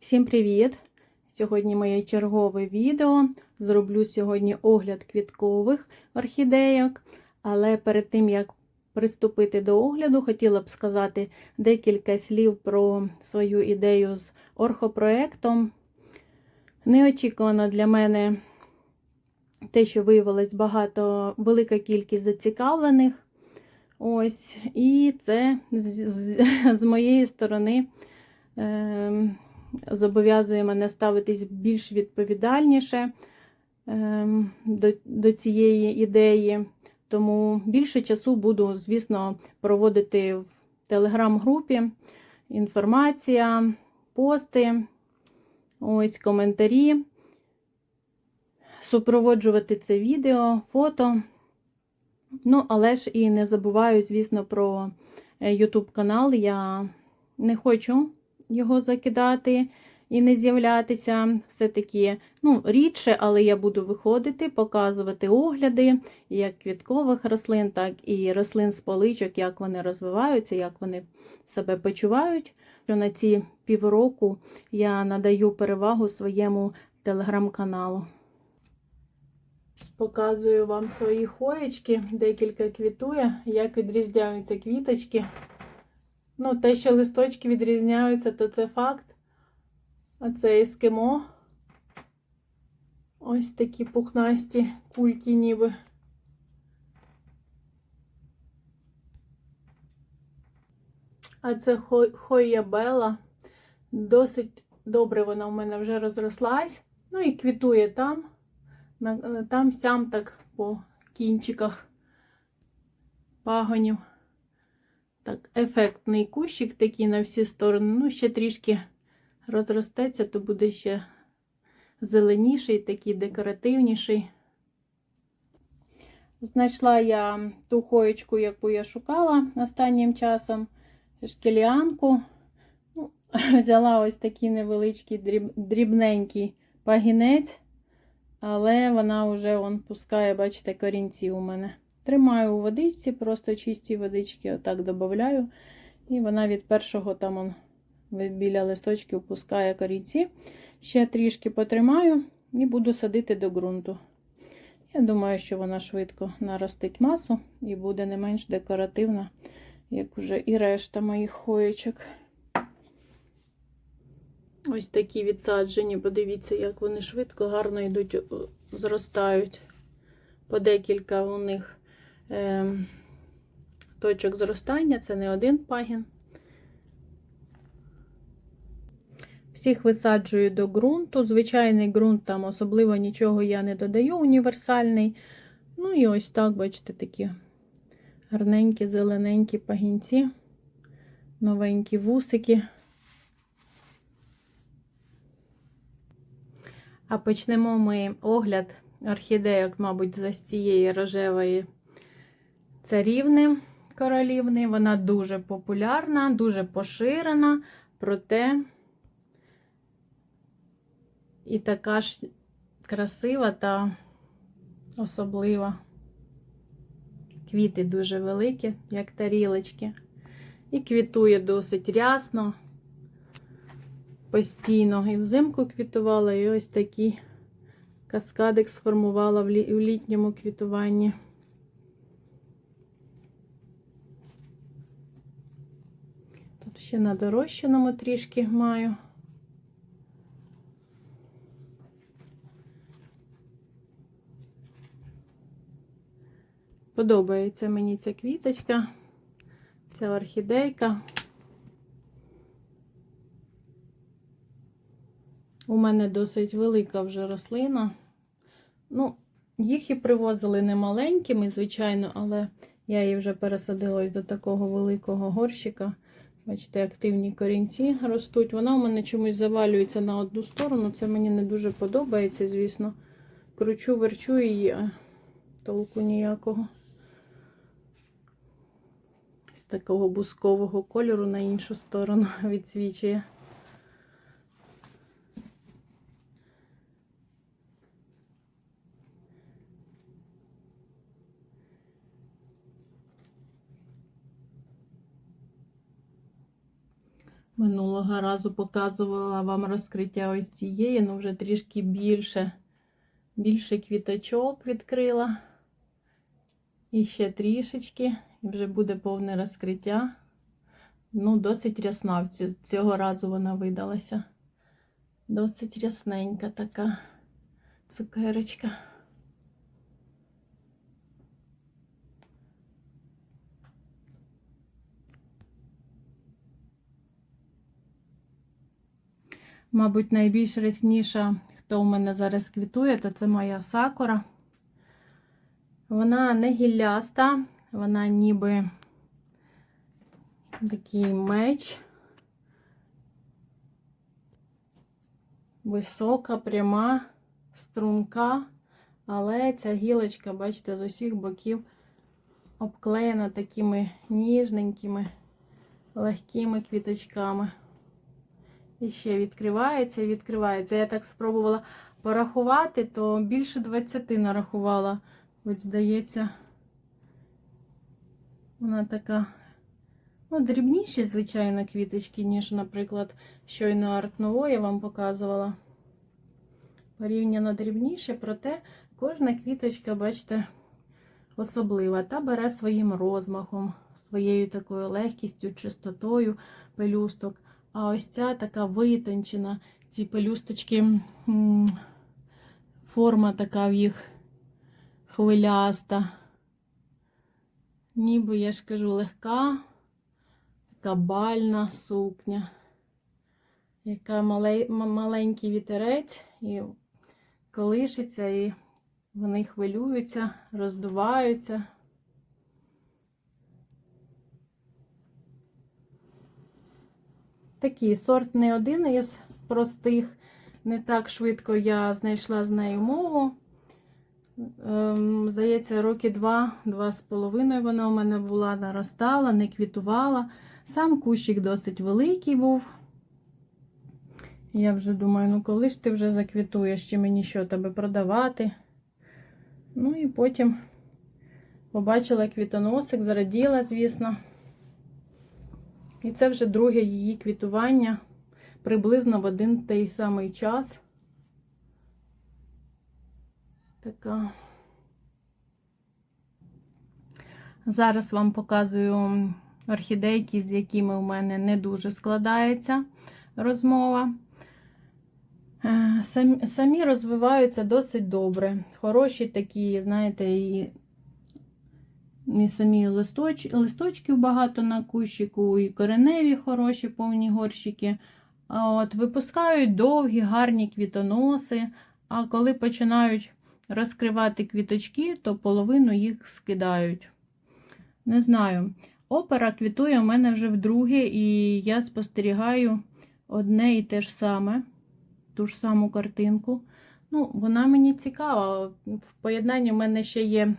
Всім привіт! Сьогодні моє чергове відео. Зроблю сьогодні огляд квіткових орхідейок. Але перед тим, як приступити до огляду, хотіла б сказати декілька слів про свою ідею з орхопроектом. Неочікувано для мене те, що виявилось багато, велика кількість зацікавлених. Ось, і це з, з, з моєї сторони. Е, зобов'язує мене ставитись більш відповідальніше ем, до, до цієї ідеї. Тому більше часу буду, звісно, проводити в телеграм-групі інформація, пости, ось коментарі, супроводжувати це відео, фото. Ну, але ж і не забуваю, звісно, про YouTube канал. Я не хочу його закидати і не з'являтися. Все-таки ну, рідше, але я буду виходити, показувати огляди як квіткових рослин, так і рослин з поличок, як вони розвиваються, як вони себе почувають. Що на ці півроку я надаю перевагу своєму телеграм-каналу. Показую вам свої хоєчки, декілька квітує, як відрізняються квіточки. Ну, те, що листочки відрізняються, то це факт. А це ескимо. Ось такі пухнасті кульки ніби. А це хоябела. Досить добре вона в мене вже розрослась. Ну і квітує там, там сям так по кінчиках пагонів. Так, ефектний кущик такий на всі сторони. Ну, ще трішки розростеться, то буде ще зеленіший, такий декоративніший. Знайшла я ту хоєчку, яку я шукала останнім часом, шкеліанку. Ну, Взяла ось такий невеличкий дріб, дрібненький пагінець, але вона вже он, пускає, бачите, корінці у мене. Тримаю у водичці, просто чисті водички, отак додаю. І вона від першого там он, біля листочків пускає корінці. Ще трішки потримаю і буду садити до ґрунту. Я думаю, що вона швидко наростить масу і буде не менш декоративна, як уже і решта моїх хоєчок. Ось такі відсаджені, подивіться, як вони швидко, гарно йдуть, зростають. По декілька у них точок зростання, це не один пагін. Всіх висаджую до ґрунту. Звичайний ґрунт, там особливо нічого я не додаю, універсальний. Ну і ось так, бачите, такі гарненькі, зелененькі пагінці, новенькі вусики. А почнемо ми огляд орхідеїк, мабуть, з цієї рожевої царівни королівни. Вона дуже популярна, дуже поширена, проте і така ж красива та особлива. Квіти дуже великі, як тарілочки. І квітує досить рясно, постійно. І взимку квітувала, і ось такий каскадик сформувала в літньому квітуванні. Ще на дорощеному трішки маю. Подобається мені ця квіточка, ця орхідейка. У мене досить велика вже рослина. Ну, їх і привозили не маленькими, звичайно, але я її вже пересадила до такого великого горщика. Бачите, активні корінці ростуть. Вона у мене чомусь завалюється на одну сторону. Це мені не дуже подобається, звісно. Кручу, верчу її, а толку ніякого. З такого бускового кольору на іншу сторону відсвічує. Минулого разу показувала вам розкриття ось цієї, ну вже трішки більше. Більше квіточок відкрила. І ще трішечки, і вже буде повне розкриття. Ну, досить рясна цього разу вона видалася. Досить рясненька така цукерочка. Мабуть, найбільш рясніша, хто у мене зараз квітує, то це моя сакура. Вона не гілляста, вона ніби такий меч. Висока, пряма, струнка, але ця гілочка, бачите, з усіх боків обклеєна такими ніжненькими, легкими квіточками. І ще відкривається відкривається. Я так спробувала порахувати, то більше 20 нарахувала. Ось, здається, вона така, ну, дрібніші, звичайно, квіточки, ніж, наприклад, щойно Art я вам показувала. Порівняно дрібніше, проте кожна квіточка, бачите, особлива та бере своїм розмахом, своєю такою легкістю, чистотою пелюсток. А ось ця така витончена, ці пелюсточки, форма така в їх хвиляста. Ніби, я ж кажу, легка, така бальна сукня, яка маленький вітерець і колишиться, і вони хвилюються, роздуваються. Такий сорт не один із простих. Не так швидко я знайшла з нею мову. Ем, здається, роки два, два з половиною вона у мене була, наростала, не квітувала. Сам кущик досить великий був. Я вже думаю, ну коли ж ти вже заквітуєш, чи мені що тебе продавати? Ну і потім побачила квітоносик, зраділа, звісно. І це вже друге її квітування приблизно в один той самий час. Така. Зараз вам показую орхідейки, з якими у мене не дуже складається розмова. Е, самі розвиваються досить добре. Хороші такі, знаєте, і і самі листоч, листочків багато на кущику, і кореневі хороші повні горщики. От, Випускають довгі, гарні квітоноси, а коли починають розкривати квіточки, то половину їх скидають. Не знаю. Опера квітує у мене вже вдруге, і я спостерігаю одне і те ж саме, ту ж саму картинку. Ну, Вона мені цікава. В поєднанні в мене ще є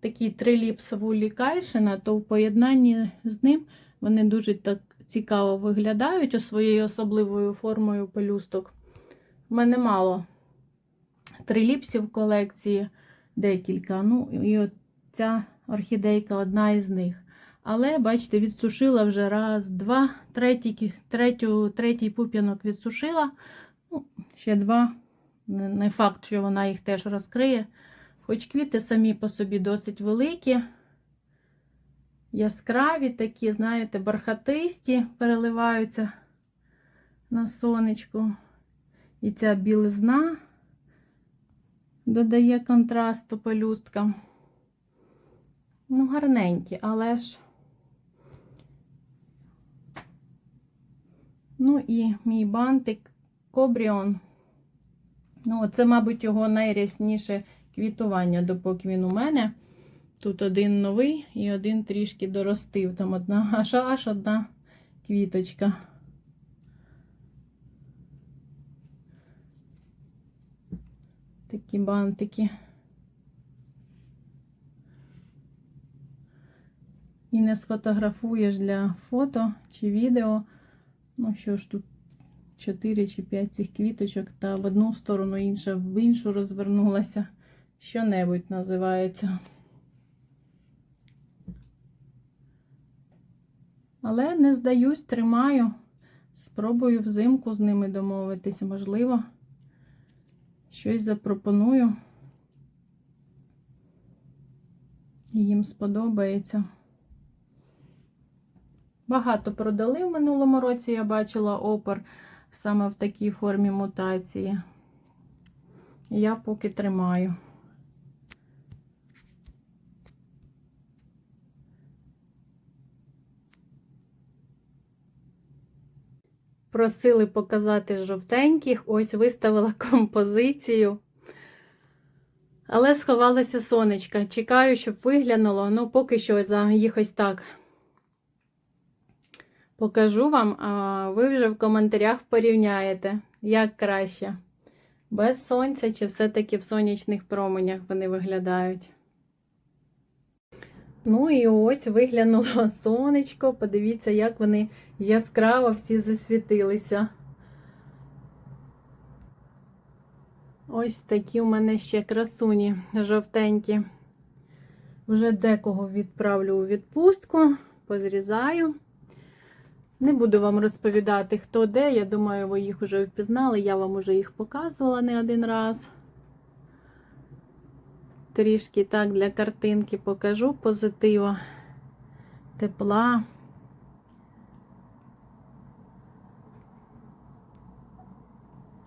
такий триліпс Вулі Кайшина, то в поєднанні з ним вони дуже так цікаво виглядають у своєю особливою формою пелюсток. У мене мало триліпсів в колекції, декілька. Ну, і от ця орхідейка одна із них. Але, бачите, відсушила вже раз, два, третій, третю, третій пуп'янок відсушила. Ну, ще два. Не факт, що вона їх теж розкриє. Хоч квіти самі по собі досить великі, яскраві такі, знаєте, бархатисті переливаються на сонечку. І ця білизна додає контрасту пелюсткам. Ну, гарненькі, але ж. Ну і мій бантик Кобріон. Ну, це, мабуть, його найрясніше квітування, допоки він у мене. Тут один новий і один трішки доростив. Там одна аж аж одна квіточка. Такі бантики. І не сфотографуєш для фото чи відео. Ну що ж, тут 4 чи 5 цих квіточок, та в одну сторону інша, в іншу розвернулася. Що-небудь називається. Але не здаюсь, тримаю. Спробую взимку з ними домовитися, можливо, щось запропоную. Їм сподобається. Багато продали в минулому році, я бачила опер саме в такій формі мутації. Я поки тримаю. Просили показати жовтеньких, ось виставила композицію. Але сховалося сонечко. Чекаю, щоб виглянуло. Ну, поки що за їх ось так покажу вам, а ви вже в коментарях порівняєте, як краще. Без сонця чи все-таки в сонячних променях вони виглядають. Ну і ось виглянуло сонечко. Подивіться, як вони яскраво всі засвітилися. Ось такі у мене ще красуні жовтенькі. Вже декого відправлю у відпустку, позрізаю. Не буду вам розповідати, хто де. Я думаю, ви їх вже впізнали. Я вам уже їх показувала не один раз. Трішки так для картинки покажу позитива, тепла.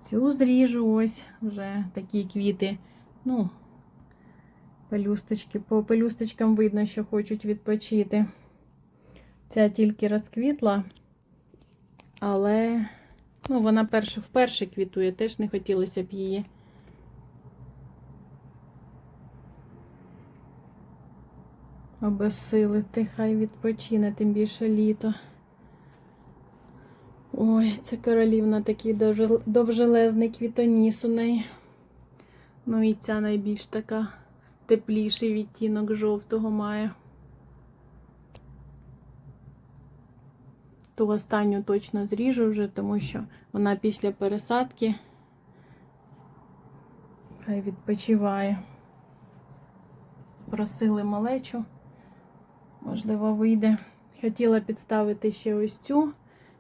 Цю зріжу ось вже такі квіти. Ну, пелюсточки. По пелюсточкам видно, що хочуть відпочити. Ця тільки розквітла, але ну, вона перше, вперше квітує, теж не хотілося б її. Обесилити, хай відпочине, тим більше літо. Ой, це королівна такий довжелезний квітоніс у неї. Ну і ця найбільш така тепліший відтінок жовтого має. Ту останню точно зріжу вже, тому що вона після пересадки хай відпочиває. Просили малечу, можливо, вийде. Хотіла підставити ще ось цю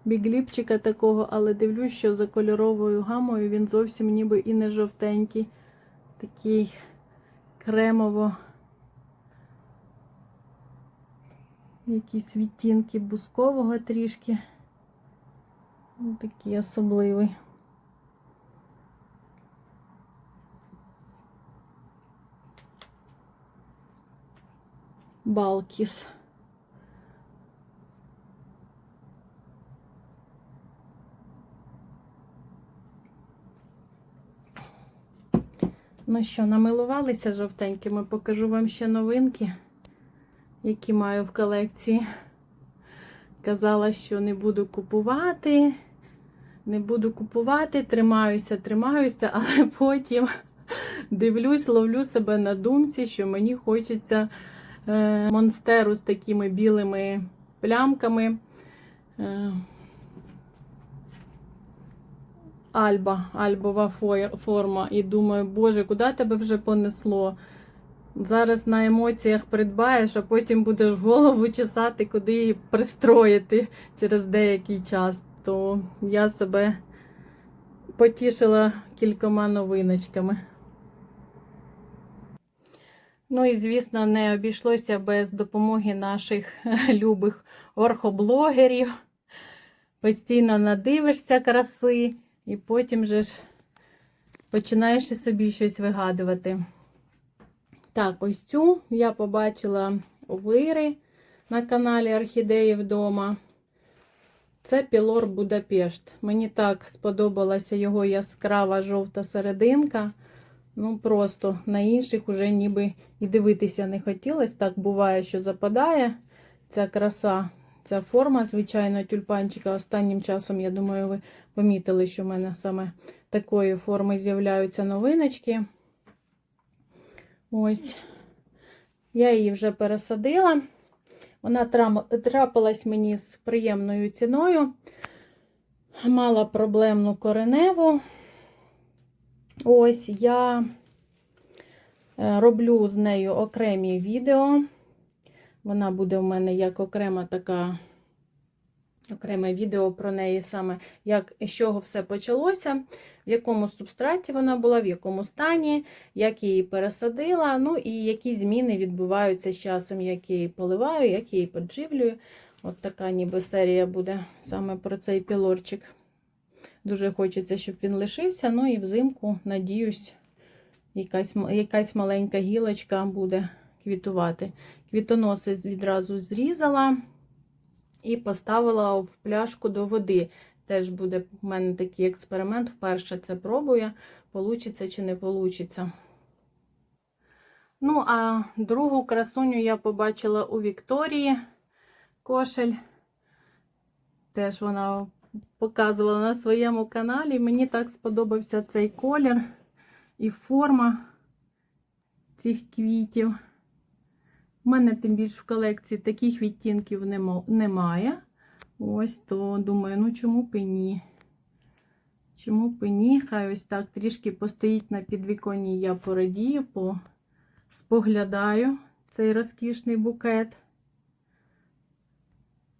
бігліпчика такого, але дивлюсь, що за кольоровою гамою він зовсім ніби і не жовтенький, такий кремово. Якісь відтінки бускового трішки. Ну, Такий особливий. Балкіс. Ну що, намилувалися жовтенькими, покажу вам ще новинки, які маю в колекції. Казала, що не буду купувати, не буду купувати, тримаюся, тримаюся, але потім дивлюсь, ловлю себе на думці, що мені хочеться е, монстеру з такими білими плямками. Е, Альба, альбова форма. І думаю, боже, куди тебе вже понесло? Зараз на емоціях придбаєш, а потім будеш голову чесати, куди її пристроїти через деякий час. То я себе потішила кількома новиночками. Ну і, звісно, не обійшлося без допомоги наших любих орхоблогерів. Постійно надивишся краси, і потім же ж починаєш і собі щось вигадувати. Так, ось цю я побачила у вири на каналі Орхідеї вдома. Це Пілор Будапешт. Мені так сподобалася його яскрава жовта серединка. Ну, просто на інших уже ніби і дивитися не хотілося. Так буває, що западає ця краса, ця форма, звичайно, тюльпанчика. Останнім часом, я думаю, ви помітили, що в мене саме такої форми з'являються новиночки. Ось, я її вже пересадила. Вона трапилась мені з приємною ціною. Мала проблемну кореневу. Ось я е, роблю з нею окремі відео. Вона буде у мене як окрема така окреме відео про неї саме, як з чого все почалося, в якому субстраті вона була, в якому стані, як її пересадила, ну і які зміни відбуваються з часом, як я її поливаю, як її подживлюю. От така ніби серія буде саме про цей пілорчик. Дуже хочеться, щоб він лишився. Ну і взимку, надіюсь, якась, якась маленька гілочка буде квітувати. Квітоноси відразу зрізала і поставила в пляшку до води. Теж буде в мене такий експеримент. Вперше це пробую, получиться чи не получиться. Ну, а другу красуню я побачила у Вікторії кошель. Теж вона показувала на своєму каналі. Мені так сподобався цей колір і форма цих квітів. У мене тим більше в колекції таких відтінків немає. Ось то думаю, ну чому б і ні? Чому б і ні? Хай ось так трішки постоїть на підвіконні, я порадію, по... споглядаю цей розкішний букет.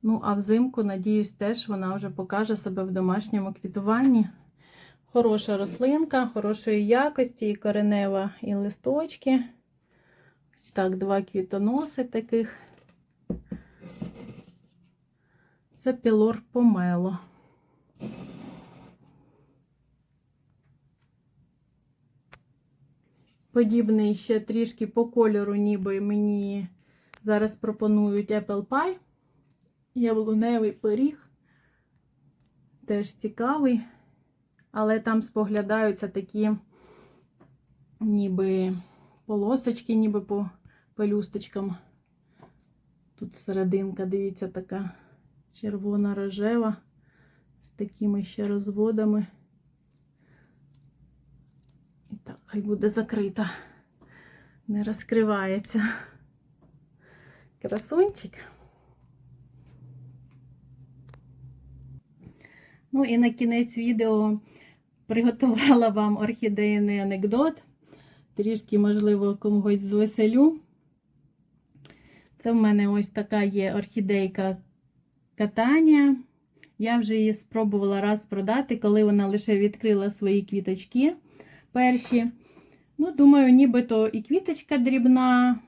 Ну, а взимку, надіюсь, теж вона вже покаже себе в домашньому квітуванні. Хороша рослинка, хорошої якості, і коренева, і листочки. Так, два квітоноси таких. Це пілор помело. Подібний ще трішки по кольору, ніби мені зараз пропонують Apple Pie. Яблуневий пиріг. Теж цікавий. Але там споглядаються такі, ніби полосочки, ніби по пелюсточкам. Тут серединка, дивіться, така червона рожева з такими ще розводами. І так, хай буде закрита, не розкривається. Красунчик. Ну і на кінець відео приготувала вам орхідейний анекдот. Трішки, можливо, комусь звеселю. Це в мене ось така є орхідейка катання. Я вже її спробувала раз продати, коли вона лише відкрила свої квіточки перші. Ну, думаю, нібито і квіточка дрібна,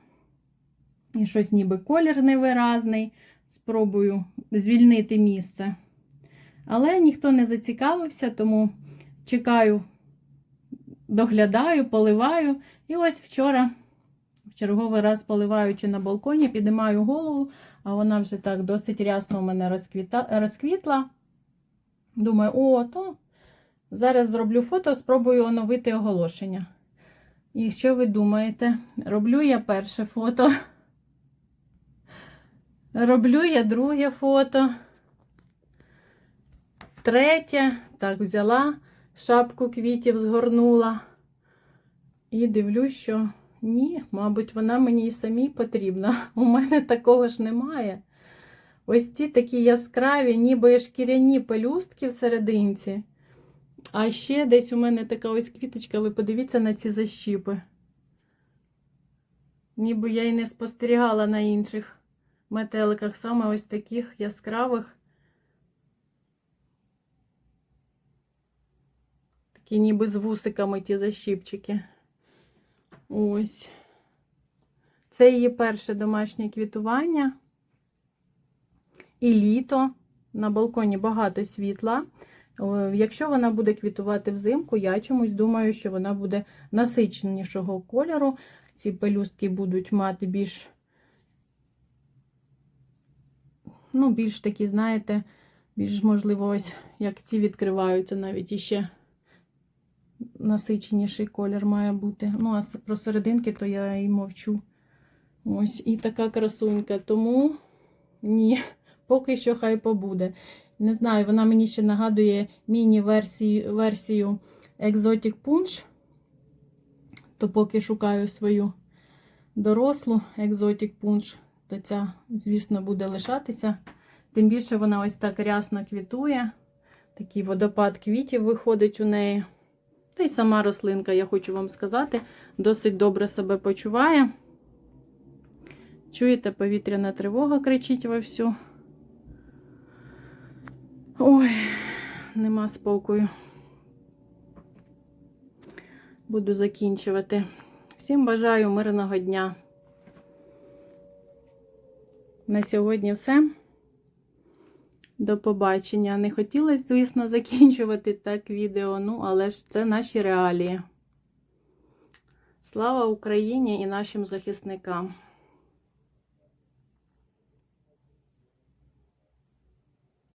і щось ніби колір невиразний. Спробую звільнити місце. Але ніхто не зацікавився, тому чекаю, доглядаю, поливаю. І ось вчора, черговий раз поливаючи на балконі, піднімаю голову, а вона вже так досить рясно у мене розквіта, розквітла. Думаю, о, то зараз зроблю фото, спробую оновити оголошення. І що ви думаєте? Роблю я перше фото. Роблю я друге фото. Третє, так, взяла шапку квітів, згорнула. І дивлюсь, що ні, мабуть, вона мені і самій потрібна. У мене такого ж немає. Ось ці такі яскраві, ніби шкіряні пелюстки всерединці. А ще десь у мене така ось квіточка, ви подивіться на ці защіпи. Ніби я й не спостерігала на інших метеликах, саме ось таких яскравих. Такі ніби з вусиками ті защіпчики. Ось. Це її перше домашнє квітування. І літо. На балконі багато світла. Якщо вона буде квітувати взимку, я чомусь думаю, що вона буде насиченішого кольору. Ці пелюстки будуть мати більш, ну, більш такі, знаєте, більш, можливо, ось як ці відкриваються, навіть іще насиченіший колір має бути. Ну, а про серединки, то я і мовчу. Ось, і така красунька. Тому ні, поки що хай побуде. Не знаю, вона мені ще нагадує міні-версію версію Exotic Punch. То поки шукаю свою дорослу Exotic Punch, то ця, звісно, буде лишатися. Тим більше вона ось так рясно квітує. Такий водопад квітів виходить у неї. Та й сама рослинка, я хочу вам сказати, досить добре себе почуває. Чуєте, повітряна тривога кричить вовсю. Ой, нема спокою. Буду закінчувати. Всім бажаю мирного дня. На сьогодні все. До побачення. Не хотілося, звісно, закінчувати так відео, ну, але ж це наші реалії. Слава Україні і нашим захисникам!